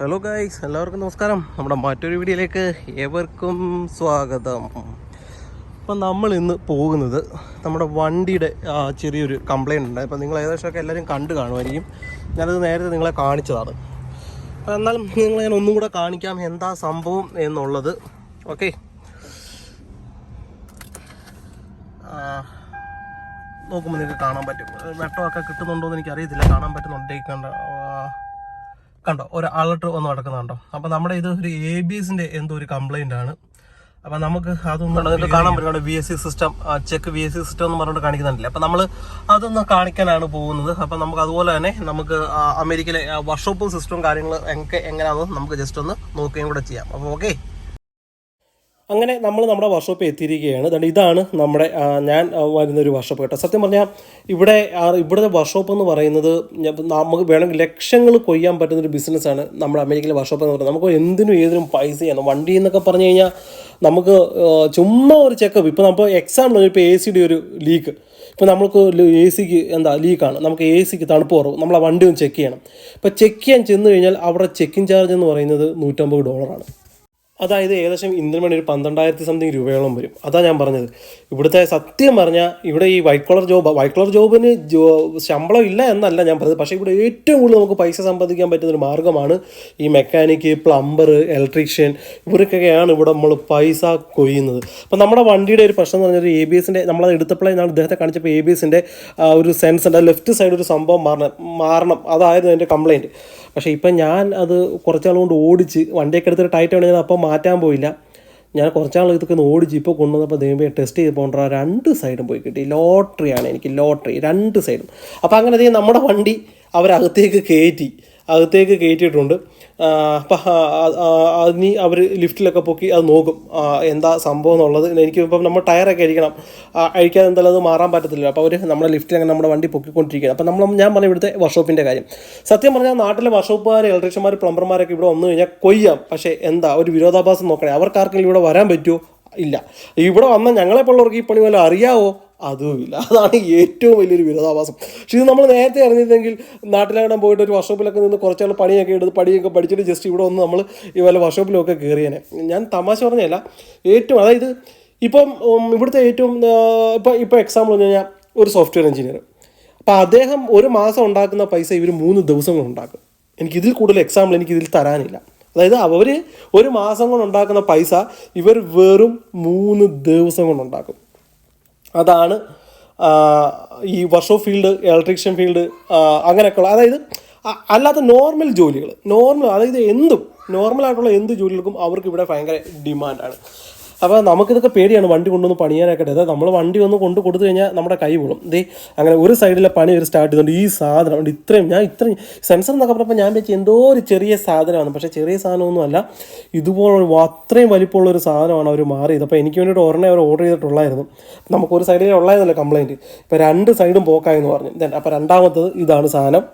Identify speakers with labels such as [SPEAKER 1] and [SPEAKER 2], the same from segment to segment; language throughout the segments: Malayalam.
[SPEAKER 1] ഹലോ ഗായ്സ് എല്ലാവർക്കും നമസ്കാരം. നമ്മുടെ മറ്റൊരു വീഡിയോയിലേക്ക് ഏവർക്കും സ്വാഗതം. അപ്പം നമ്മൾ ഇന്ന് പോകുന്നത് നമ്മുടെ വണ്ടിയുടെ ചെറിയൊരു കംപ്ലയിന്റ് ഉണ്ട്. അപ്പം നിങ്ങൾ ഏകദേശമൊക്കെ എല്ലാവരും കണ്ടു കാണുമായിരിക്കും. ഞാനത് നേരത്തെ നിങ്ങളെ കാണിച്ചതാണ്. എന്നാലും നിങ്ങളെ ഞാൻ ഒന്നും കൂടെ കാണിക്കാം എന്താ സംഭവം എന്നുള്ളത്. ഓക്കെ? നോക്കുമ്പോൾ നിങ്ങൾക്ക് കാണാൻ പറ്റും. വെട്ടമൊക്കെ കിട്ടുന്നുണ്ടോ എന്ന് എനിക്കറിയത്തില്ല. കാണാൻ പറ്റുന്നുണ്ടെങ്കിൽ കണ്ട ആ, കണ്ടോ ഒരു അലർട്ട് ഒന്ന് നടക്കുന്നുണ്ടോ? അപ്പൊ നമ്മുടെ ഇത് ഒരു എ ബി എസിന്റെ എന്തോ ഒരു കംപ്ലൈന്റ് ആണ്. അപ്പൊ നമുക്ക് അതൊന്നും നിങ്ങൾക്ക് കാണാൻ പറ്റും. V S C system check V S C system എന്ന് പറഞ്ഞിട്ട് കാണിക്കുന്നുണ്ടല്ലേ? അപ്പൊ നമ്മൾ അതൊന്ന് കാണിക്കാനാണ് പോകുന്നത്. അപ്പൊ നമുക്ക് അതുപോലെ തന്നെ നമുക്ക് അമേരിക്കയിലെ വർക്ക്ഷോപ്പും സിസ്റ്റവും കാര്യങ്ങൾ എങ്ങനെ എങ്ങനെയാണെന്ന് നമുക്ക് ജസ്റ്റ് ഒന്ന് നോക്കുകയും കൂടെ ചെയ്യാം. അപ്പൊ ഓക്കെ അങ്ങനെ നമ്മൾ നമ്മുടെ വർക്ക്ഷോപ്പിൽ എത്തിയിരിക്കുകയാണ്. അതുകൊണ്ട് ഇതാണ് നമ്മുടെ ഞാൻ വരുന്ന വരുന്നൊരു വർക്ക്ഷോപ്പ് കേട്ടോ. സത്യം പറഞ്ഞാൽ ഇവിടെ ഇവിടുത്തെ വർക്ക്ഷോപ്പ് എന്ന് പറയുന്നത് നമുക്ക് വേണമെങ്കിൽ ലക്ഷങ്ങൾ കൊയ്യാൻ പറ്റുന്ന ഒരു ബിസിനസ്സാണ് നമ്മുടെ അമേരിക്കയിലെ വർക്ക്ഷോപ്പ് എന്ന് പറയുന്നത്. നമുക്ക് എന്തിനും ഏതിനും പൈസ ചെയ്യണം. വണ്ടി എന്നൊക്കെ പറഞ്ഞു കഴിഞ്ഞാൽ നമുക്ക് ചുമ്മാ ഒരു ചെക്കപ്പ് ഇപ്പോൾ നമ്മൾ എക്സാമ്പിൾ ഇപ്പോൾ എ സിയുടെ ഒരു ലീക്ക് ഇപ്പോൾ നമുക്ക് എ സിക്ക് എന്താ ലീക്കാണ് നമുക്ക് എ സിക്ക് തണുപ്പ് കുറവ്. നമ്മൾ ആ വണ്ടി ഒന്ന് ചെക്ക് ചെയ്യണം. ഇപ്പോൾ ചെക്ക് ചെയ്യാൻ ചെന്ന് കഴിഞ്ഞാൽ അവിടെ ചെക്കിംഗ് ചാർജ് എന്ന് പറയുന്നത് നൂറ്റമ്പത് ഡോളറാണ് അതായത് ഏകദേശം ഇന്ത്യൻ ഒരു പന്ത്രണ്ടായിരത്തി സംതിങ് രൂപയോളം വരും. അതാ ഞാൻ പറഞ്ഞത്. ഇവിടുത്തെ സത്യം പറഞ്ഞാൽ ഇവിടെ ഈ white collar job white collar ജോബിന് ജോ ശമ്പളം ഇല്ല എന്നല്ല ഞാൻ പറഞ്ഞത്. പക്ഷേ ഇവിടെ ഏറ്റവും കൂടുതൽ നമുക്ക് പൈസ സമ്പാദിക്കാൻ പറ്റുന്ന ഒരു മാർഗമാണ് ഈ മെക്കാനിക്ക് പ്ലംബർ ഇലക്ട്രീഷ്യൻ ഇവർക്കൊക്കെയാണ് ഇവിടെ നമ്മൾ പൈസ കൊയ്യുന്നത്. അപ്പം നമ്മുടെ വണ്ടിയുടെ ഒരു പ്രശ്നം എന്ന് പറഞ്ഞാൽ എ ബി എസിന്റെ നമ്മളത് എടുത്തപ്പോഴേ ഞാൻ ഇദ്ദേഹത്തെ കാണിച്ചപ്പോൾ എ ബി എസിന്റെ ഒരു സെൻസ് ഉണ്ട്. ലെഫ്റ്റ് സൈഡ് ഒരു സംഭവം മാറണം മാറണം. അതായിരുന്നു എന്റെ കംപ്ലയിന്റ് പക്ഷേ ഇപ്പം ഞാൻ അത് കുറച്ചാൾ കൊണ്ട് ഓടിച്ച് വണ്ടിയൊക്കെ എടുത്തിട്ട് ടൈറ്റ് ആണ് ഞാൻ അപ്പം മാറ്റാൻ പോയില്ല. ഞാൻ കുറച്ചാൾ ഇതൊക്കെ ഒന്ന് ഓടിച്ച് ഇപ്പോൾ കൊണ്ടുവന്നപ്പോൾ ദൈവമേ ടെസ്റ്റ് ചെയ്ത് പോകേണ്ട. രണ്ട് സൈഡും പോയി കിട്ടി. ലോട്ടറിയാണ് എനിക്ക് ലോട്ടറി രണ്ട് സൈഡും അപ്പോൾ അങ്ങനെ നമ്മുടെ വണ്ടി അവരകത്തേക്ക് കയറ്റി അകത്തേക്ക് കയറ്റിയിട്ടുണ്ട് അതിന് അവർ ലിഫ്റ്റിലൊക്കെ പൊക്കി അത് നോക്കും. എന്താ സംഭവം എന്നുള്ളത്. എനിക്ക് ഇപ്പം നമ്മൾ ടയറൊക്കെ അഴിക്കണം അഴിക്കാതെ എന്തായാലും അത് മാറാൻ പറ്റത്തില്ല അപ്പോൾ അവർ നമ്മുടെ ലിഫ്റ്റിൽ അങ്ങനെ നമ്മുടെ വണ്ടി പൊക്കിക്കൊണ്ടിരിക്കുകയാണ്. അപ്പം നമ്മൾ ഞാൻ പറഞ്ഞ ഇവിടുത്തെ വർക്ക്ഷോപ്പിന്റെ കാര്യം. സത്യം പറഞ്ഞാൽ നാട്ടിലെ വർക്ക്ഷോപ്പുകാർ ഇലക്ട്രീഷ്യന്മാർ പ്ലംബർമാരൊക്കെ ഇവിടെ വന്നു കഴിഞ്ഞാൽ കൊയ്യാം. പക്ഷേ എന്താ ഒരു വിരോധാഭാസം നോക്കണേ. അവർക്കാർക്കെങ്കിലും ഇവിടെ വരാൻ പറ്റുമോ? ഇല്ല. ഇവിടെ വന്ന ഞങ്ങളെപ്പോലുള്ളവർക്ക് ഈ പണി വല്ലതും അറിയാവോ? അതുമില്ല. അതാണ് ഏറ്റവും വലിയൊരു വിരോധാഭാസം. പക്ഷേ ഇത് നമ്മൾ നേരത്തെ അറിഞ്ഞിരുന്നെങ്കിൽ നാട്ടിലങ്ങനെ പോയിട്ട് ഒരു വർഷോപ്പിലൊക്കെ നിന്ന് കുറച്ചാൾ പണിയൊക്കെ എടുത്ത് പണിയൊക്കെ പഠിച്ചിട്ട് ജസ്റ്റ് ഇവിടെ വന്ന് നമ്മൾ ഈ വല്ല വർഷോപ്പിലൊക്കെ കയറിയേനെ ഞാൻ തമാശ പറഞ്ഞതല്ല. ഏറ്റവും അതായത് ഇപ്പം ഇവിടുത്തെ ഏറ്റവും ഇപ്പം ഇപ്പം എക്സാമ്പിൾ പറഞ്ഞു കഴിഞ്ഞാൽ ഒരു സോഫ്റ്റ്വെയർ എഞ്ചിനീയർ അപ്പോൾ അദ്ദേഹം ഒരു മാസം ഉണ്ടാക്കുന്ന പൈസ ഇവർ മൂന്ന് ദിവസം കൊണ്ട് ഉണ്ടാക്കും. എനിക്ക് ഇതിൽ കൂടുതൽ എക്സാമ്പിൾ എനിക്ക് ഇതിൽ തരാനില്ല. അതായത് അവർ ഒരു മാസം കൊണ്ട് ഉണ്ടാക്കുന്ന പൈസ ഇവർ വെറും മൂന്ന് ദിവസം കൊണ്ട് ഉണ്ടാക്കും. അതാണ് ഈ വർഷോ ഫീൽഡ് ഇലക്ട്രീഷ്യൻ ഫീൽഡ് അങ്ങനെയൊക്കെയുള്ള അതായത് അല്ലാത്ത നോർമൽ ജോലികൾ നോർമൽ അതായത് എന്തും നോർമലായിട്ടുള്ള എന്ത് ജോലികൾക്കും അവർക്ക് ഇവിടെ ഭയങ്കര ഡിമാൻഡാണ്. അപ്പോൾ നമുക്കിതൊക്കെ പേടിയാണ് വണ്ടി കൊണ്ടുവന്ന് പണിയാനാക്കട്ടെ. അതായത് നമ്മൾ വണ്ടി ഒന്ന് കൊണ്ട് കൊടുത്തു കഴിഞ്ഞാൽ നമ്മുടെ കൈ വീഴും. ദേ അങ്ങനെ ഒരു സൈഡിലെ പണി ഒരു സ്റ്റാർട്ട് ചെയ്തുകൊണ്ട് ഈ സാധനം ഉണ്ട്. ഇത്രയും ഞാൻ ഇത്രയും സെൻസർ എന്നൊക്കെ പറഞ്ഞപ്പോൾ ഞാൻ വെച്ച് എന്തോ ഒരു ചെറിയ സാധനമാണ്. പക്ഷേ ചെറിയ സാധനമൊന്നും അല്ല. ഇതുപോലുള്ള അത്രയും വലിപ്പമുള്ള ഒരു സാധനമാണ് അവർ മാറിയത്. അപ്പോൾ എനിക്ക് വേണ്ടിയിട്ട് ഒരെണ്ണേ അവർ ഓർഡർ ചെയ്തിട്ടുള്ളായിരുന്നു. നമുക്ക് ഒരു സൈഡിലേ ഉള്ളായിരുന്നല്ലോ കംപ്ലയിന്റ് ഇപ്പോൾ രണ്ട് സൈഡും പോക്കായെന്ന് പറഞ്ഞു. ദെൻ അപ്പോൾ രണ്ടാമത്തത് ഇതാണ് സാധനം.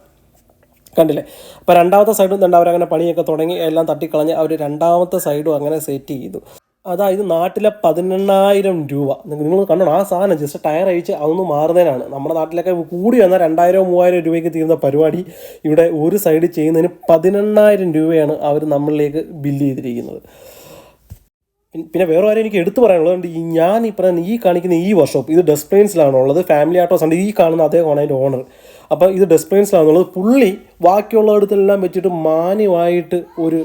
[SPEAKER 1] കണ്ടില്ലേ? അപ്പോൾ രണ്ടാമത്തെ സൈഡും തന്നെ അവരങ്ങനെ പണിയൊക്കെ തുടങ്ങി എല്ലാം തട്ടിക്കളഞ്ഞ് അവർ രണ്ടാമത്തെ സൈഡും അങ്ങനെ സെറ്റ് ചെയ്തു. അതായത് നാട്ടിലെ പതിനെണ്ണായിരം രൂപ. നിങ്ങൾ കണ്ടോ ആ സാധനം ജസ്റ്റ് ടയർ അഴിച്ച് അതൊന്ന് മാറുന്നതിനാണ്. നമ്മുടെ നാട്ടിലൊക്കെ കൂടി വന്നാൽ രണ്ടായിരം മൂവായിരം രൂപയ്ക്ക് തീരുന്ന പരിപാടി ഇവിടെ ഒരു സൈഡ് ചെയ്യുന്നതിന് പതിനെണ്ണായിരം രൂപയാണ് അവർ നമ്മളിലേക്ക് ബില്ല് ചെയ്തിരിക്കുന്നത്. പിന്നെ വേറെ കാര്യം എനിക്ക് എടുത്തു പറയാനുള്ളത് ഈ ഞാൻ ഈ പറയുന്ന ഈ കാണിക്കുന്ന ഈ വർഷോപ്പ് ഇത് ഡെസ്പ്ലെയിൻസിലാണ് ഉള്ളത് ഫാമിലി ആട്ടോസ് ഉണ്ട്. ഈ കാണുന്ന അതേ അതിന്റെ ഓണർ അപ്പോൾ ഇത് ഡെസ്പ്ലെയിൻസിലാണുള്ളത് പുള്ളി ബാക്കിയുള്ളിടത്തെല്ലാം വെച്ചിട്ട് മാന്യമായിട്ട് ഒരു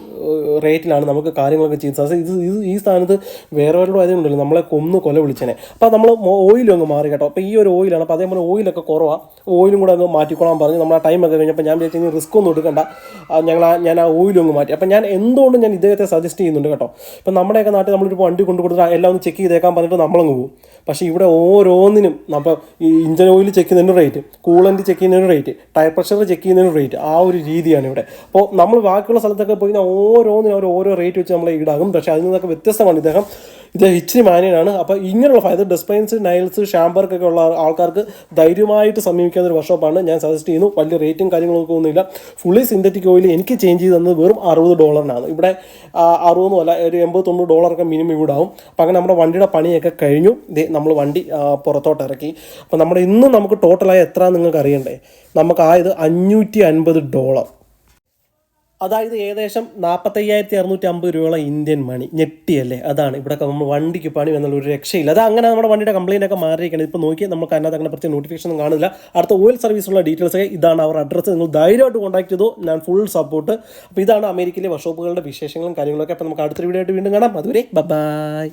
[SPEAKER 1] റേറ്റിലാണ് നമുക്ക് കാര്യങ്ങളൊക്കെ ചെയ്യുന്നത്. ഇത് ഇത് ഈ സ്ഥാനത്ത് വേറെ വേറെ ആയതുകൊണ്ടല്ലോ നമ്മളെ കൊന്ന് കൊല വിളിച്ചേനെ. അപ്പോൾ നമ്മൾ ഓയിലും അങ്ങ് മാറി കേട്ടോ. അപ്പോൾ ഈ ഒരു ഓയിലാണ് അപ്പോൾ അതേപോലെ ഓയിലൊക്കെ കുറവാണ് ഓയിലും കൂടെ അങ്ങ് മാറ്റിക്കോളാൻ പറഞ്ഞു നമ്മൾ ആ ടൈമൊക്കെ കഴിഞ്ഞപ്പോൾ ഞാൻ വിചാരിച്ചു റിസ്ക് ഒന്നും എടുക്കണ്ട. ഞങ്ങൾ ഞാൻ ആ ഓയിലും അങ്ങ് മാറ്റി. അപ്പോൾ ഞാൻ എന്തുകൊണ്ടും ഞാൻ ഇദ്ദേഹത്തെ സജസ്റ്റ് ചെയ്യുന്നുണ്ട് കേട്ടോ. ഇപ്പം നമ്മുടെയൊക്കെ നാട്ടിൽ നമ്മളൊരു വണ്ടി കൊണ്ടു എല്ലാം ഒന്ന് ചെക്ക് ചെയ്തേക്കാൻ പറഞ്ഞിട്ട് നമ്മളങ്ങ് പോകും പക്ഷേ ഇവിടെ ഓരോന്നിനും അപ്പോൾ ഈ ഇഞ്ചൻ ഓയിൽ ചെക്ക് ചെയ്യുന്നതിന് റേറ്റ് കൂളന്റ് ചെക്ക് ചെയ്യുന്നതിന് റേറ്റ് ടയർ പ്രഷർ ചെക്ക് ചെയ്യുന്നതിന് റേറ്റ് ആ ഒരു രീതിയാണ് ഇവിടെ. അപ്പോൾ നമ്മൾ ബാക്കിയുള്ള സ്ഥലത്തൊക്കെ പോയി ഓരോന്നിനും അവർ ഓരോ റേറ്റ് വെച്ച് നമ്മൾ ഈടാകും പക്ഷേ അതിൽ നിന്നൊക്കെ വ്യത്യസ്തമാണ്. ഇദ്ദേഹം ഇദ്ദേഹം ഇച്ചിരി മാന്യനാണ്. അപ്പോൾ ഇങ്ങനെയുള്ള ഫൈദർ ഡെസ്പൈൻസ് നൈൽസ് ഷാംബർക്ക് ഒക്കെ ഉള്ള ആൾക്കാർക്ക് ധൈര്യമായിട്ട് സമീപിക്കുന്ന ഒരു വർഷോപ്പാണ് ഞാൻ സജസ്റ്റ് ചെയ്യുന്നു. വലിയ റേറ്റും കാര്യങ്ങളൊക്കെ ഒന്നുമില്ല. ഫുള്ളി സിന്തറ്റിക് ഓയിൽ എനിക്ക് ചേഞ്ച് ചെയ്ത് തന്നത് വെറും അറുപത് ഡോളറിനാണ്. ഇവിടെ അറുപതൊന്നും അല്ല ഒരു എൺപത് തൊണ്ണൂറ് ഡോളറൊക്കെ മിനിമം ഇവിടെ ആവും. അപ്പോൾ അങ്ങനെ നമ്മുടെ വണ്ടിയുടെ പണിയൊക്കെ കഴിഞ്ഞു. നമ്മൾ വണ്ടി പുറത്തോട്ട് ഇറക്കി. അപ്പോൾ നമ്മുടെ ഇന്ന് നമുക്ക് ടോട്ടലായി എത്ര നിങ്ങൾക്ക് അറിയണ്ടേ? നമുക്ക് ആയത് അഞ്ഞൂറ്റി അൻപത് ഡോളർ. അതായത് ഏകദേശം നാൽപ്പത്തയ്യായിരത്തി അറുന്നൂറ്റി അമ്പത് രൂപയോളം ഇന്ത്യൻ മണി ഞെട്ടിയല്ലേ? അതാണ്. ഇവിടെ നമ്മൾ വണ്ടിക്ക് പണി എന്നുള്ള ഒരു രക്ഷയില്ല. അത് അങ്ങനെ നമ്മുടെ വണ്ടിയുടെ കംപ്ലൈന്റ് ഒക്കെ മാറിയിരിക്കണം ഇപ്പോൾ നോക്കി നമുക്ക് അതിനകത്ത് അങ്ങനെ പ്രത്യേക നോട്ടിഫിക്കേഷൻ ഒന്നും കാണില്ല അടുത്ത ഓയിൽ സർവീസുള്ള ഡീറ്റെയിൽസ് ഒക്കെ ഇതാണ് അവർ അഡ്രസ്സ് നിങ്ങൾ ധൈര്യമായിട്ട് കോൺടാക്ട് ചെയ്തു ഞാൻ ഫുൾ സപ്പോർട്ട് അപ്പോൾ ഇതാണ് അമേരിക്കയിലെ വർഷോപ്പുകളുടെ വിശേഷങ്ങളും കാര്യങ്ങളൊക്കെ. അപ്പോൾ നമുക്ക് അടുത്തൊരു വീഡിയോ ആയിട്ട് വീണ്ടും കാണാം. അതുവരെ ബൈ